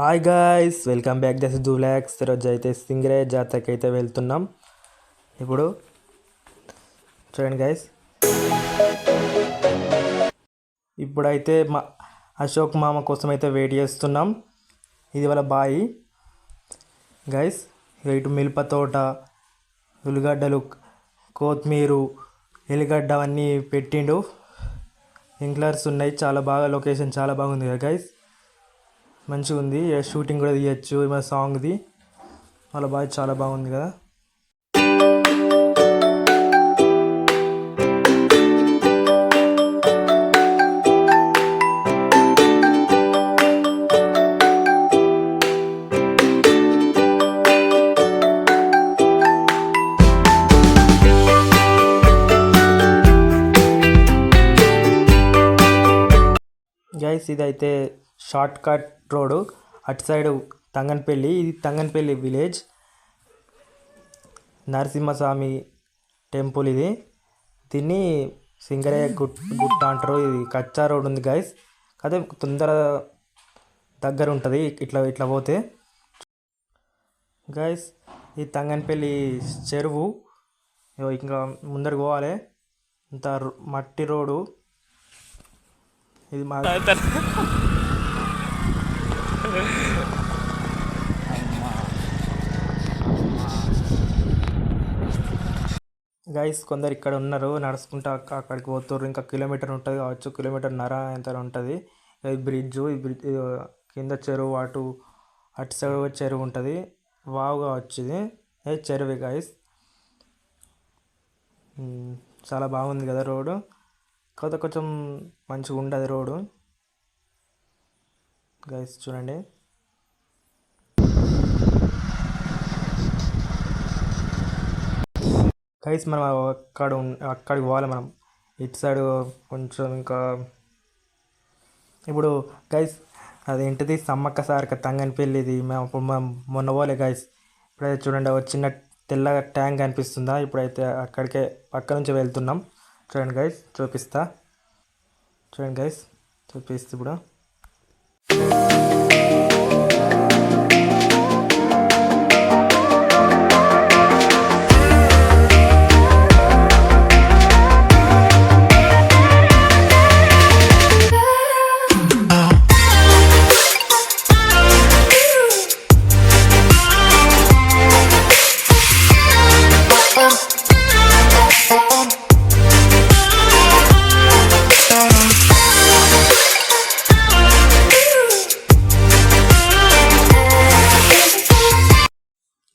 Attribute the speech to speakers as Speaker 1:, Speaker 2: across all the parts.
Speaker 1: Hi guys welcome back దస్ జూలాక్స్ ఈరోజు అయితే సింగరే జాతరకి అయితే వెళ్తున్నాం ఇప్పుడు చూడండి గాయస్ ఇప్పుడైతే మా అశోక్ మామ కోసం అయితే వెయిట్ చేస్తున్నాం. ఇది వాళ్ళ బాయి. గైస్ ఇటు మిరప తోట ఉల్లిగడ్డలు కొత్తిమీరు ఎల్లిగడ్డ అవన్నీ పెట్టిండు. ఇంక్లర్స్ ఉన్నాయి చాలా బాగా లొకేషన్ చాలా బాగుంది కదా గైస్ మంచిగా ఉంది షూటింగ్ కూడా తీయచ్చు. మన సాంగ్ది. వాళ్ళ బాగా చాలా బాగుంది కదా. గైస్ ఇదైతే షార్ట్ కట్ రోడ్ అటు సైడ్ తంగన్పల్లి ఇది తంగన్పల్లి విలేజ్. నరసింహస్వామి టెంపుల్ ఇది. దీన్ని సింగరయ్య గుట్ గుట్ట అంటారు. ఇది కచ్చా రోడ్ ఉంది గైస్ అదే తొందర దగ్గర ఉంటుంది. ఇట్లా ఇట్లా పోతే. గైస్ ఈ తంగన్పల్లి చెరువు. ఇగో ఇంకా ముందరకు పోవాలి. ఇంత రో- మట్టి రోడ్డు ఇది మా గైస్ కొందరు ఇక్కడ ఉన్నారు నడుచుకుంటా అక్కడికి పోతుర్రు. ఇంకా కిలోమీటర్ ఉంటుంది కావచ్చు కిలోమీటర్ నర ఎంత ఉంటుంది. ఈ బ్రిడ్జ్ ఈ బ్రిడ్జ్ కింద చెరువు అటు అటు సైడ్ చెరువు ఉంటుంది. వావుగా వచ్చింది ఏ చెరువు గైస్. చాలా బాగుంది కదా రోడ్డు. కొత్త కొంచెం మంచిగా ఉండదు రోడ్డు. గైస్ చూడండి. గైస్ మనం అక్కడ అక్కడికి పోవాలి మనం. ఇటు సైడ్ కొంచెం ఇంకా ఇప్పుడు గైస్ అదేంటిది సమ్మక్క సారక తంగని పెళ్ళిది. మేము అప్పుడు మొన్న పోలే గైస్ ఇప్పుడైతే చూడండి ఒక చిన్న తెల్ల ట్యాంక్ కనిపిస్తుందా ఇప్పుడైతే అక్కడికే పక్క నుంచి వెళ్తున్నాం. చూడండి గైస్ చూపిస్తా. చూడండి గైస్ చూపిస్తా ఇప్పుడు.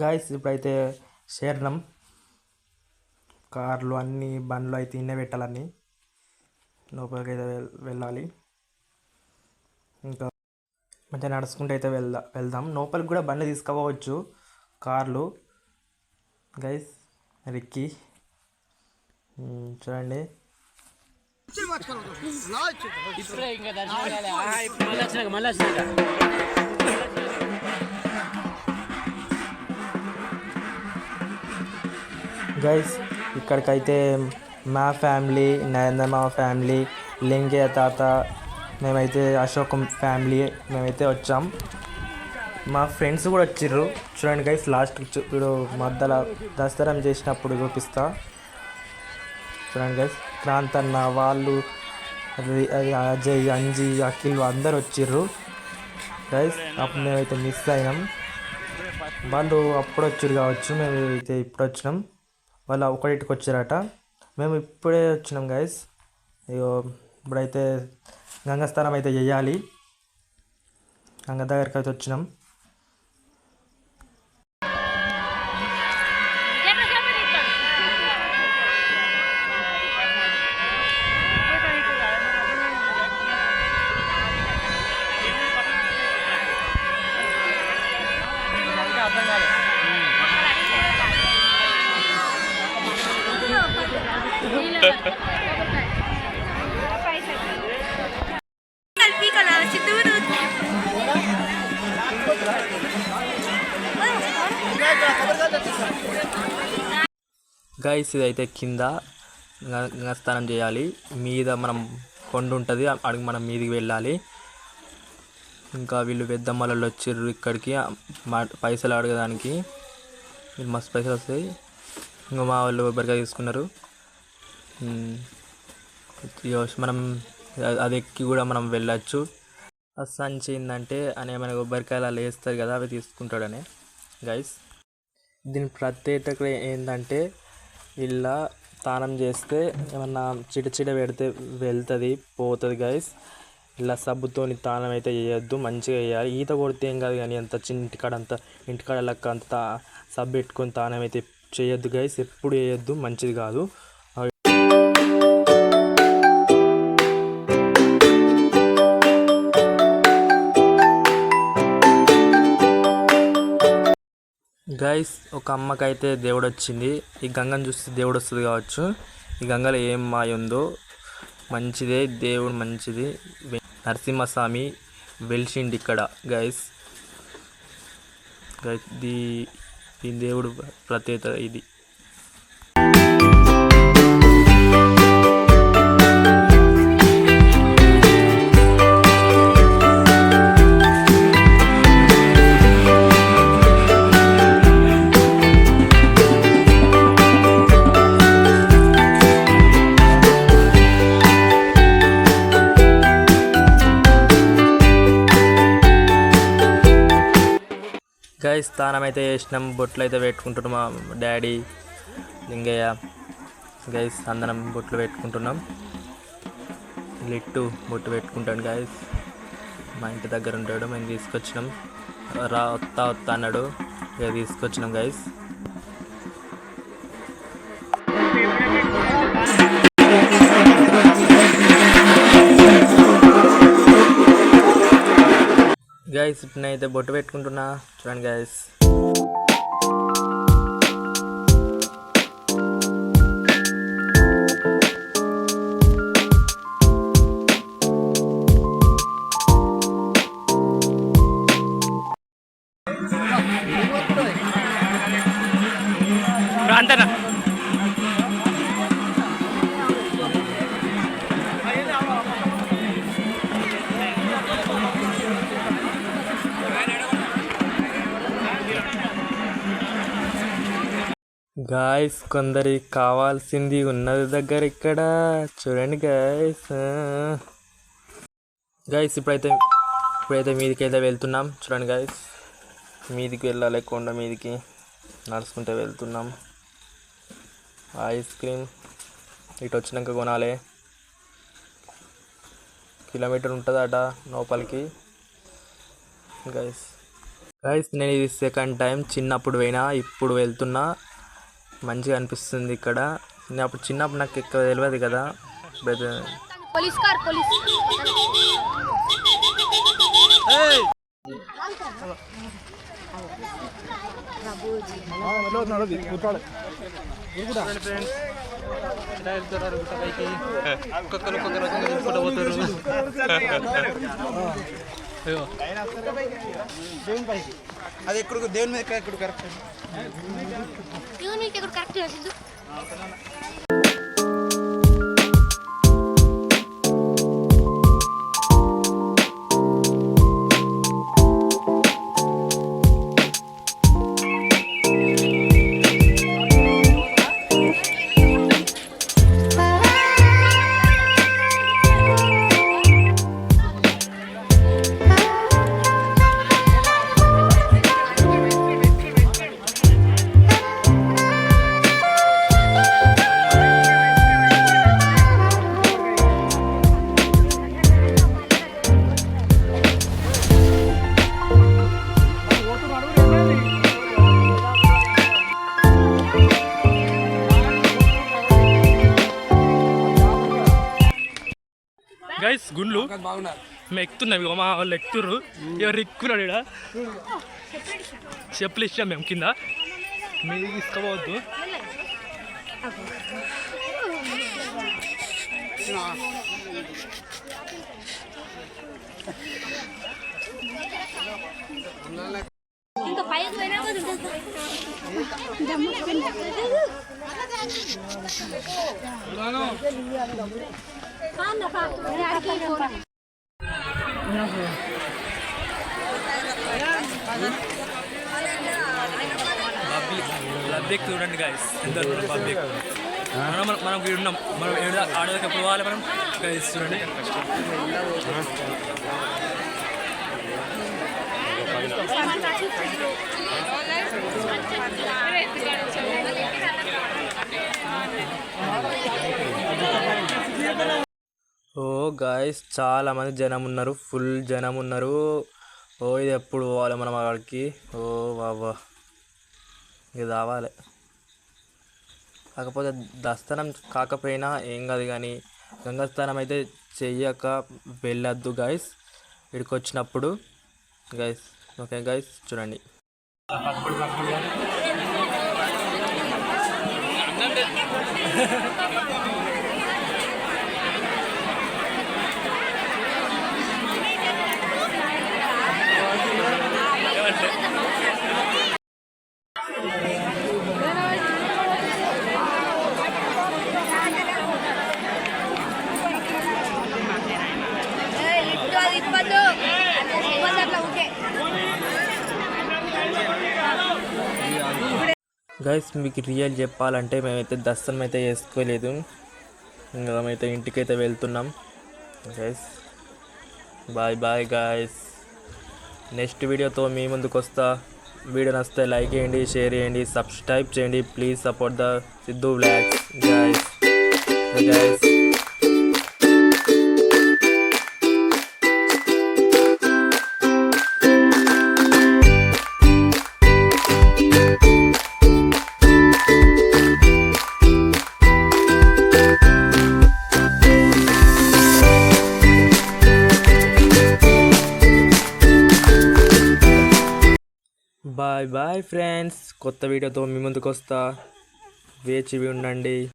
Speaker 1: గాయస్ ఇప్పుడైతే చేరినాం కార్లు అన్ని బండ్లు అయితే ఇన్నే పెట్టాలని లోపలికి అయితే వెళ్ళాలి. ఇంకా మంచిగా నడుచుకుంటూ అయితే వెళ్దా వెళ్దాం. లోపలికి కూడా బండ్లు తీసుకుపోవచ్చు. కార్లు. గైస్ రిక్కి చూడండి.
Speaker 2: మళ్ళీ
Speaker 1: గైస్ ఇక్కడికైతే మా ఫ్యామిలీ నరేంద్ర మా ఫ్యామిలీ లింగయ్య తాత మేమైతే అశోక్ ఫ్యామిలీ మేమైతే వచ్చాం. మా ఫ్రెండ్స్ కూడా వచ్చిర్రు. చూడండి గైస్ లాస్ట్ ఇప్పుడు మధ్యలో దసరం చేసినప్పుడు చూపిస్తా. చూడండి గైస్ క్రాంత్ అన్న వాళ్ళు అది అజయ్ అంజీ అఖిల్ అందరు వచ్చిర్రు. గైస్ అప్పుడు మేమైతే మిస్ అయినాం. వాళ్ళు అప్పుడు వచ్చారు కావచ్చు మేము అయితే ఇప్పుడు వచ్చినాం. వాళ్ళు ఒకటికి వచ్చారట మేము ఇప్పుడే వచ్చినాం గైస్ అయ్యో ఇప్పుడైతే గంగస్థానం అయితే చేయాలి. గంగ దగ్గరికి అయితే వచ్చినాం. గైస్ ఇదైతే కింద గ- చేయాలి. మీద మనం కొండ ఉంటుంది అడుగు మనం మీదికి వెళ్ళాలి. ఇంకా వీళ్ళు పెద్దమ్మలలో వచ్చారు ఇక్కడికి పైసలు అడగడానికి. వీళ్ళు మస్తు పైసలు వస్తాయి. ఇంకా మా వాళ్ళు బొబ్బరికాయ తీసుకున్నారు. మనం అది ఎక్కి కూడా మనం వెళ్ళచ్చు. ఆ సంచి ఏంటంటే అని ఏమైనా కొబ్బరికాయలు అలా వేస్తారు కదా అవి తీసుకుంటాడని. గైస్ దీని ప్రత్యేకత ఏంటంటే ఇలా స్నానం చేస్తే ఏమన్నా చిట చిట పెడితే వెళ్తుంది పోతుంది గైస్. ఇలా సబ్బుతోని స్నానం అయితే చేయొద్దు మంచిగా వేయాలి ఈత కొడితే ఏం కాదు కానీ అంత చిన్న ఇంటికాడ అంత ఇంటికాడ లెక్క అంత సబ్బు పెట్టుకొని స్నానం అయితే చేయొద్దు గైస్. ఎప్పుడు చేయొద్దు మంచిది కాదు. గైస్ ఒక అమ్మకైతే దేవుడు వచ్చింది ఈ గంగను చూస్తే దేవుడు వస్తుంది కావచ్చు. ఈ గంగలో ఏం మాయ ఉందో మంచిదే దేవుడు మంచిది. నరసింహస్వామి వెలిసిండి ఇక్కడ గైస్ గై దీ ఈ దేవుడు ప్రత్యేకత ఇది. స్నానం అయితే చేసినాం బొట్లు అయితే పెట్టుకుంటున్నాం మా డాడీ లింగయ్య. గైస్ అందరం బొట్లు పెట్టుకుంటున్నాం. లిట్టు బొట్టు పెట్టుకుంటాడు గైస్ మా ఇంటి దగ్గర ఉంటాడు మేము తీసుకొచ్చినాం. రా వస్తా వస్తా అన్నాడు. ఇక తీసుకొచ్చినాం గైస్ గాయస్ ఇప్పుడు నేనైతే బొట్టు పెట్టుకుంటున్నా. చూడండి గాయస్
Speaker 2: అంతేనా
Speaker 1: గాయస్ కొందరికి కావాల్సింది ఉన్నది దగ్గర ఇక్కడ. చూడండి గాయస్ గాయస్ ఇప్పుడైతే ఇప్పుడైతే మీదికి అయితే వెళ్తున్నాం. చూడండి గాయస్ మీదికి వెళ్ళాలి కొండ మీదికి. నడుచుకుంటూ వెళ్తున్నాం. ఐస్ క్రీమ్ ఇటు వచ్చినాక కొనాలి. కిలోమీటర్ ఉంటుందట లోపలికి. గైస్ గైస్ నేను ఇది సెకండ్ టైం చిన్నప్పుడు పోయినా ఇప్పుడు వెళ్తున్నా. మంచిగా అనిపిస్తుంది ఇక్కడ. నేను అప్పుడు చిన్నప్పుడు నాకు ఎక్కువ తెలియదు కదా. ఇప్పుడైతే
Speaker 3: పోలీస్ కార్ పోలీస్.
Speaker 4: అది ఎక్కడ దేవుని మీద ఎక్కడ కరెక్ట్.
Speaker 3: ఇవ్వ నీకు ఇక్కడ కరెక్ట్
Speaker 2: ఎక్కుతున్నాం మా వాళ్ళు ఎక్కుతుర్రు. ఎవరు ఎక్కున్నాడు ఇక్కడ చెప్పులు ఇచ్చాం మేము కింద. మీరు తీసుకోవద్దు
Speaker 3: ఇంకా పైకి పోయినా కూడా
Speaker 5: పబ్లిక్ పబ్లిక్ చూడండి గాయస్ ఎంత పబ్లిక్? మనం మనం- ఇక్కడ ఉన్నాం. మనం ఏడు ఆడదాకా ఎప్పుడు పోవాలి మనం? గైస్ చూడండి.
Speaker 1: గాయస్ చాలా మంది జనం ఉన్నారు ఫుల్ జనం ఉన్నారు ఓ ఇది ఎప్పుడు పోవాలి మనం అక్కడికి? ఓ బాబా ఇది రావాలి. కాకపోతే దస్తనం కాకపోయినా ఏం కాదు కానీ గంగాస్థానం అయితే చెయ్యక వెళ్ళొద్దు గాయస్ ఇక్కడికి వచ్చినప్పుడు గైస్ ఓకే గైస్ చూడండి
Speaker 3: ఇటు అది ఇప్పద్దు ఇప్పద్దు అట్లా ఓకే
Speaker 1: గైస్ మీకు రియల్ చెప్పాలంటే మేమైతే దర్శనం అయితే చేసుకోలేదు. ఇంకా మేమైతే ఇంటికైతే వెళ్తున్నాం. Guys bye bye guys next వీడియోతో మీ ముందుకు వస్తా. వీడియో నచ్చితే లైక్ చేయండి షేర్ చేయండి సబ్స్క్రైబ్ చేయండి. Please support the Siddhu vlogs guys guys hi friends కొత్త వీడియోతో మీ ముందుకు వస్తా వేచి ఉండండి.